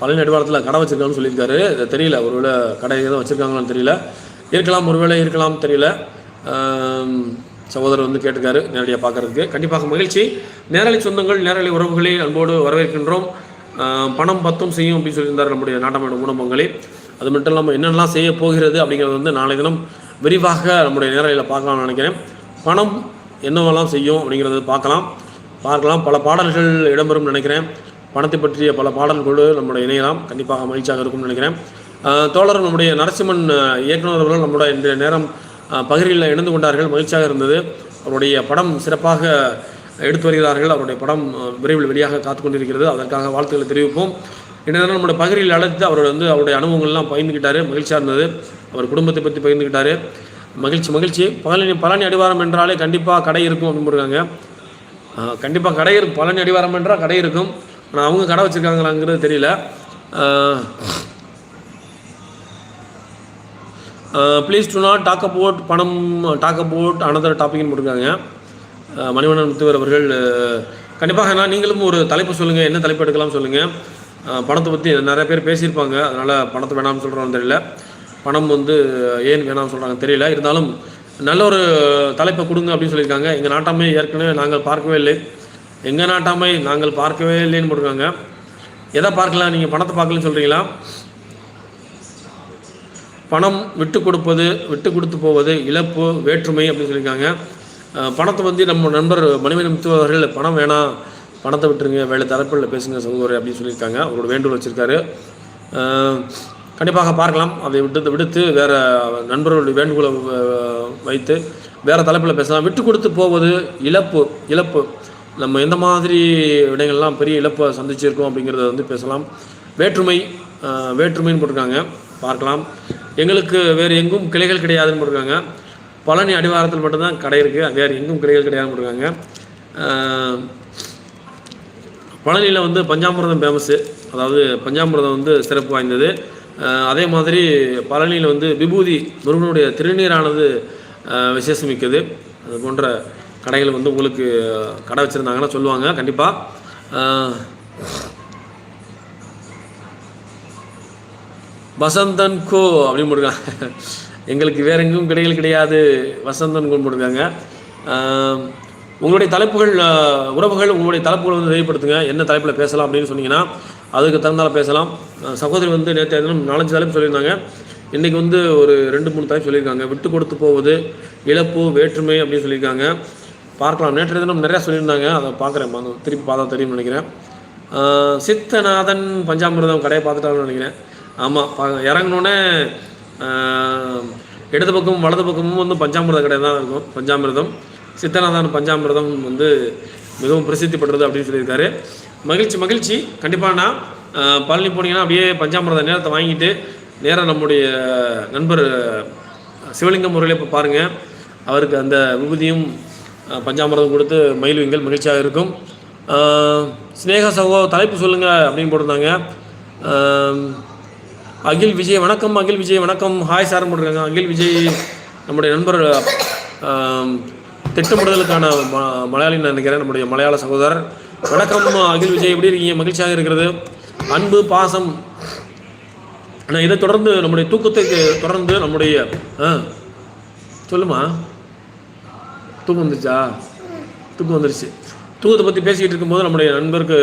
பழனி நெடுவாரத்தில் கடை வச்சிருக்காங்கன்னு சொல்லியிருக்காரு. தெரியல ஒருவேளை கடை எதுவும் வச்சுருக்காங்களான்னு தெரியல. இருக்கலாம் ஒருவேளை இருக்கலாம் தெரியல. சகோதரர் வந்து கேட்டிருக்காரு நேரடியாக பார்க்கறதுக்கு. கண்டிப்பாக மகிழ்ச்சி. நேரலை சொந்தங்கள் நேரலை உறவுகளை அன்போடு வரவேற்கின்றோம். பணம் பத்தும் செய்யும் அப்படின்னு சொல்லியிருந்தார் நம்முடைய நாட்டமையோட ஊனமங்களே அது மட்டும் இல்லாமல் என்னென்னலாம் செய்ய போகிறது அப்படிங்கிறது வந்து நாளை தினம் விரிவாக நம்முடைய நேரலையில் பார்க்கலாம்னு நினைக்கிறேன். பணம் என்னவெல்லாம் செய்யும் அப்படிங்கிறத பார்க்கலாம். பார்க்கலாம். பல பாடல்கள் இடம்பெறும் நினைக்கிறேன். பணத்தை பற்றிய பல பாடல்களோடு நம்முடைய இணையலாம் கண்டிப்பாக மகிழ்ச்சியாக இருக்கும்னு நினைக்கிறேன். தோழர் நம்முடைய நரசிம்மன் இயக்குனர் அவர்கள் நம்முடைய இன்றைய நேரம் பகிரில் இணைந்து கொண்டார்கள். மகிழ்ச்சியாக இருந்தது. அவருடைய படம் சிறப்பாக எடுத்து வருகிறார்கள். அவருடைய படம் விரைவில் வெளியாக காத்து கொண்டிருக்கிறது. அதற்காக வாழ்த்துக்களை தெரிவிப்போம். இன்றைய நேரம் நம்முடைய பகிரில் அழைத்து அவர் வந்து அவருடைய அனுபவங்கள்லாம் பகிர்ந்துக்கிட்டாரு. மகிழ்ச்சியாக இருந்தது. அவர் குடும்பத்தை பற்றி பகிர்ந்துக்கிட்டாரு. மகிழ்ச்சி மகிழ்ச்சி. பழனி பழனி அடிவாரம் என்றாலே கண்டிப்பாக கடை இருக்கும் அப்படின்னு போடுறாங்க கண்டிப்பாக கடை இருக்கும். பழனி அடிவாரம் என்றால் கடை இருக்கும். ஆனால் அவங்க கடை வச்சுருக்காங்களாங்கிறது தெரியல. Please do not talk about panam talk about another டாபிக்னு போட்டிருக்காங்க. மணிவண்ணன் முத்துவர் அவர்கள் கண்டிப்பாக நான் நீங்களும் ஒரு தலைப்பு சொல்லுங்கள் என்ன தலைப்பு எடுக்கலாம் சொல்லுங்கள் பணத்தை பற்றி நிறைய பேர் பேசியிருப்பாங்க அதனால் பணத்தை வேணாம்னு சொல்கிறோன்னு தெரியல. பணம் வந்து ஏன் வேணாம்னு சொல்கிறாங்க தெரியல. இருந்தாலும் நல்ல ஒரு தலைப்பை கொடுங்க அப்படின்னு சொல்லியிருக்காங்க. எங்கள் நாட்டாமே ஏற்கனவே நாங்கள் பார்க்கவே இல்லை. எங்கள் நாட்டாமை நாங்கள் பார்க்கவே இல்லைன்னு போட்டிருக்காங்க. எதை பார்க்கலாம்? நீங்கள் பணத்தை பார்க்கலன்னு சொல்கிறீங்களா பணம் விட்டு கொடுப்பது விட்டு கொடுத்து போவது இழப்பு வேற்றுமை அப்படின்னு சொல்லியிருக்காங்க. பணத்தை வந்து நம்ம நண்பர் மணிமணி முத்துவர்கள் பணம் வேணாம் பணத்தை விட்டுருங்க வேலை தரப்பில் பேசுங்க சகோதரி அப்படின்னு சொல்லியிருக்காங்க. அவரோட வேண்டுகோள் வச்சுருக்காரு. கண்டிப்பாக பார்க்கலாம். அதை விட்டு விடுத்து வேறு நண்பர்களுடைய வேண்டுகோளை வைத்து வேறு தலைப்பில் பேசலாம். விட்டு கொடுத்து போவது இழப்பு இழப்பு. நம்ம எந்த மாதிரி விடங்கள்லாம் பெரிய இழப்பை சந்திச்சிருக்கோம் அப்படிங்கிறத வந்து பேசலாம். வேற்றுமை வேற்றுமைன்னு போட்டிருக்காங்க. பார்க்கலாம். எங்களுக்கு வேறு எங்கும் கிளைகள் கிடையாதுன்னு போட்டிருக்காங்க. பழனி அடிவாரத்தில் மட்டும்தான் கடை இருக்குது வேறு எங்கும் கிளைகள் கிடையாதுன்னு போட்டிருக்காங்க. பழனியில் வந்து பஞ்சாமிரதம் ஃபேமஸ்ஸு அதாவது பஞ்சாமிரதம் வந்து சிறப்பு வாய்ந்தது. அதே மாதிரி பழனியில் வந்து விபூதி முருகனுடைய திருநீரானது விசேஷமிக்கது. அது போன்ற கடைகள் வந்து உங்களுக்கு கடை வச்சுருந்தாங்கன்னா சொல்லுவாங்க கண்டிப்பாக வசந்தன் கோ அப்படின்னு போட்டிருக்காங்க. எங்களுக்கு வேற எங்கும் கிடைகள் கிடையாது வசந்தன் கோ போட்டிருக்காங்க. உங்களுடைய தலைப்புகள் உறவுகள் உங்களுடைய தலைப்புகளை வந்து தெரியப்படுத்துங்க. என்ன தலைப்பில் பேசலாம் அப்படின்னு சொன்னீங்கன்னா அதுக்கு தகுந்தால பேசலாம். சகோதரி வந்து நேற்று தினம் நாலஞ்சு தலைப்பு சொல்லியிருந்தாங்க. இன்றைக்கி வந்து ஒரு ரெண்டு மூணு தலைப்பு சொல்லியிருக்காங்க. விட்டு கொடுத்து போவது இழப்பு வேற்றுமை அப்படின்னு சொல்லியிருக்காங்க. பார்க்கலாம். நேற்று தினம் நிறையா சொல்லியிருந்தாங்க. அதை பார்க்குறேன். அந்த திருப்பி பார்த்தா தெரியும்னு நினைக்கிறேன். சித்தநாதன் பஞ்சாமிர்தம் கடையை பார்த்துட்டாங்கன்னு நினைக்கிறேன். ஆமாம் பா இறங்கினோடனே இடது பக்கமும் வலது பக்கமும் வந்து பஞ்சாமிர்த கடை தான் இருக்கும். பஞ்சாமிர்தம். சித்தநாதன் பஞ்சாமிர்தம் வந்து மிகவும் பிரசித்தி பெற்றது அப்படின்னு சொல்லியிருக்காரு. மகிழ்ச்சி மகிழ்ச்சி. கண்டிப்பாக நான் பழனி போனீங்கன்னா அப்படியே பஞ்சாமிரத நேரத்தை வாங்கிட்டு நேராக நம்முடைய நண்பர் சிவலிங்கம் முறையில் இப்போ பாருங்கள் அவருக்கு அந்த விபூதியும் பஞ்சாமிரதம் கொடுத்து மயில்வீங்கள் மகிழ்ச்சியாக இருக்கும். ஸ்னேகா சகோ தலைப்பு சொல்லுங்கள் அப்படின்னு போட்டிருந்தாங்க. அகில் விஜய் வணக்கம் அகில் விஜய் வணக்கம். ஹாய் சார் போட்டிருக்காங்க. அகில் விஜய் நம்முடைய நண்பர் திட்டமிடுதலுக்கான ம மலையாளின்னு நினைக்கிறேன் நம்முடைய மலையாள சகோதரர். வணக்கம் அகில் விஜய். எப்படி இருக்கீங்க? மகிழ்ச்சியாக இருக்கிறது. அன்பு பாசம். ஆனால் இதை தொடர்ந்து நம்முடைய தூக்கத்துக்கு தொடர்ந்து நம்முடைய சொல்லுமா? தூக்கம் வந்துருச்சா? தூக்கம் வந்துருச்சு. தூக்கத்தை பற்றி பேசிக்கிட்டு இருக்கும்போது நம்முடைய நண்பருக்கு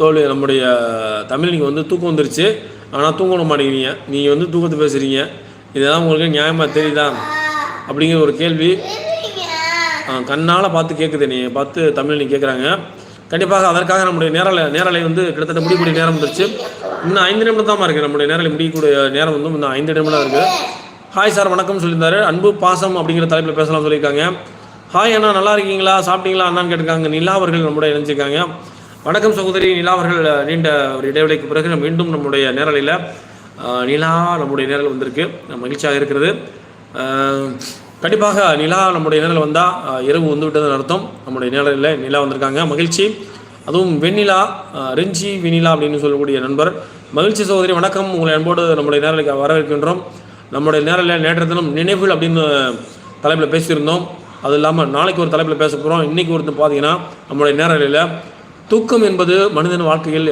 தோல்வி தோல் நம்முடைய தமிழ் நீங்கள் வந்து தூக்கம் வந்துருச்சு. ஆனால் தூங்க மாட்டேங்கிறீங்க. நீங்கள் வந்து தூக்கத்தை பேசுகிறீங்க இதெல்லாம் உங்களுக்கு நியாயமாக தெரியுதா? அப்படிங்கிற ஒரு கேள்வி. கண்ணால் பார்த்து கேட்குது நீ பார்த்து தமிழ் நீ கேட்குறாங்க கண்டிப்பாக அதற்காக நம்முடைய நேரலை நேரலை வந்து கிட்டத்தட்ட முடியக்கூடிய நேரம் வந்துருச்சு. இன்னும் ஐந்து நிமிடம் தான் இருக்குது நம்முடைய நேரலை முடியக்கூடிய நேரம் வந்து இன்னும் ஐந்து நிமிடம் தான் இருக்குது ஹாய் சார் வணக்கம் சொல்லியிருந்தாரு. அன்பு பாசம் அப்படிங்கிற தலைப்பில் பேசலாம் சொல்லியிருக்காங்க. ஹாய் அண்ணா நல்லா இருக்கீங்களா? சாப்பிட்டீங்களா அண்ணான்னு கேட்டிருக்காங்க. நிலா அவர்கள் நம்முடைய இணைஞ்சிருக்காங்க. வணக்கம் சகோதரி நிலா அவர்கள் நீண்ட ஒரு இடைவெளிக்கு பிறகு மீண்டும் நம்முடைய நேரலையில் நிலா நம்முடைய நேரில் வந்திருக்கு. மகிழ்ச்சியாக இருக்கிறது. கண்டிப்பாக நிலா நம்முடைய நேரில் வந்தால் இரவு வந்து விட்டதுன்னு அர்த்தம். நம்முடைய நேரலில் நிலா வந்திருக்காங்க. மகிழ்ச்சி. அதுவும் வெண்ணிலா ரிஞ்சி ரெஞ்சி வெண்ணிலா அப்படின்னு சொல்லக்கூடிய நண்பர். மகிழ்ச்சி சகோதரி வணக்கம். உங்களை அன்போடு நம்முடைய நேரலுக்கு வரவேற்கின்றோம். நம்முடைய நேரில் நேற்று தினம் நினைவுகள் அப்படின்னு தலைப்பில் பேசியிருந்தோம். அது இல்லாமல் நாளைக்கு ஒரு தலைப்பில் பேச போகிறோம் இன்றைக்கி ஒருத்தர் பார்த்தீங்கன்னா நம்முடைய நேரலையில் தூக்கம் என்பது மனிதன் வாழ்க்கையில்